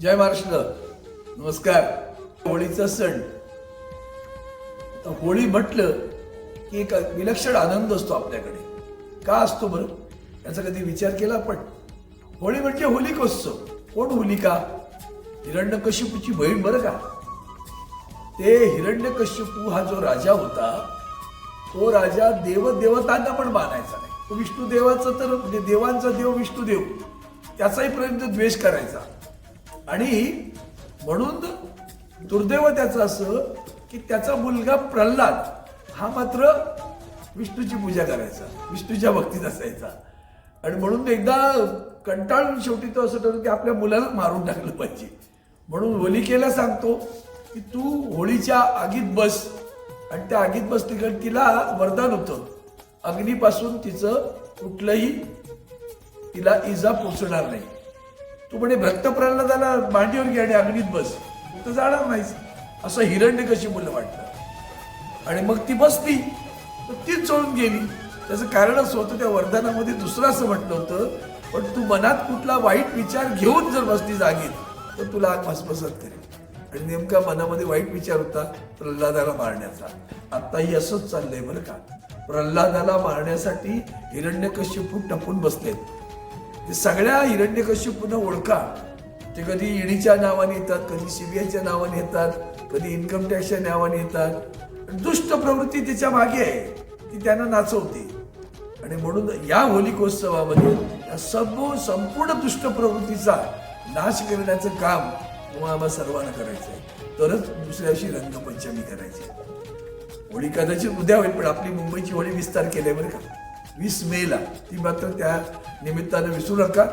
जय महाराष्ट्र. नमस्कार. होळीचा सण. होळी म्हटलं की एक विलक्षण आनंद असतो आपल्याकडे. का असतो बरं? याचा कधी विचार केला आपण? होळी म्हणजे होलिकोत्सव. कोण होलिका? हिरण्यकश्यपूची बहीण बरं का? ते हिरण्यकश्यपू हा जो राजा होता तो राजा देवदेवतांना पण मानायचा नाही. तो विष्णू देवाचा तर म्हणजे देवांचा देव विष्णुदेव त्याचाही पर्यंत द्वेष करायचा. आणि म्हणून दुर्दैव त्याचं असं की त्याचा मुलगा प्रल्हाद हा मात्र विष्णूची पूजा करायचा विष्णूच्या भक्तीत असायचा. आणि म्हणून एकदा कंटाळून शेवटी तो असं ठरवलं की आपल्या मुलाला मारून टाकलं पाहिजे. म्हणून होलिकेला सांगतो की तू होळीच्या आगीत बस. आणि त्या आगीत बस तिकड तिला वरदान होतं. अग्नीपासून तिचं कुठलंही तिला इजा पोचणार नाही. तू म्हणे भक्त प्रल्हादाला मांडीवर घे आणि अग्नीत बस. तर जाणार नाहीस. असं हिरण्य कशी मुलं वाटतं आणि मग ती बसली. तर तीच सोडून गेली. त्याचं कारणच होतं त्या वरदानामध्ये दुसरं असं म्हटलं होतं पण तू मनात कुठला वाईट विचार घेऊन जर बसली जागेत तर तुला आग मसमसत करेल. आणि नेमका मनामध्ये वाईट विचार होता प्रल्हादाला मारण्याचा. आत्ताही असंच चाललंय बरं का. प्रल्हादाला मारण्यासाठी हिरण्यकश्यपू टपून बसलेत. ते सगळ्या हिरण्यकश्यपूंना ओळखा. ते कधी ईडीच्या नावाने येतात कधी सीबीआयच्या नावाने येतात कधी इन्कम टॅक्सच्या नावाने येतात. दुष्ट प्रवृत्ती त्याच्यामागे आहे ती त्यांना नाचवते. आणि म्हणून या होलिकोत्सवामध्ये या सर्व संपूर्ण दुष्ट प्रवृत्तीचा नाश करण्याचं काम आम्हाला सर्वांना करायचं आहे तरच दुसऱ्या रंगपंचमी करायची. होळी कदाचित उद्या होईल पण आपली मुंबईची होळी विस्तार केल्या बरं का? वीस मेला ती मात्र त्या निमित्तानं विसरू नका.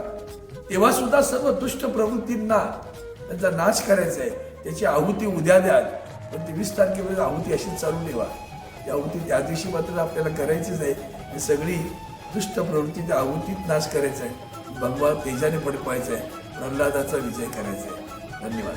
तेव्हा सुद्धा सर्व दुष्ट प्रवृत्तींना त्यांचा नाश करायचा आहे. त्याची आहुती उद्या द्या पण ती वीस तारखेपर्यंत आहुती अशीच चालू ठेवा. ती आहुती त्या दिवशी मात्र आपल्याला करायचीच आहे. आणि सगळी दुष्ट प्रवृत्ती त्या आहुतीत नाश करायचा आहे. भगवान तेजाने पडपायचा आहे. प्रल्हादाचा विजय करायचा आहे. धन्यवाद.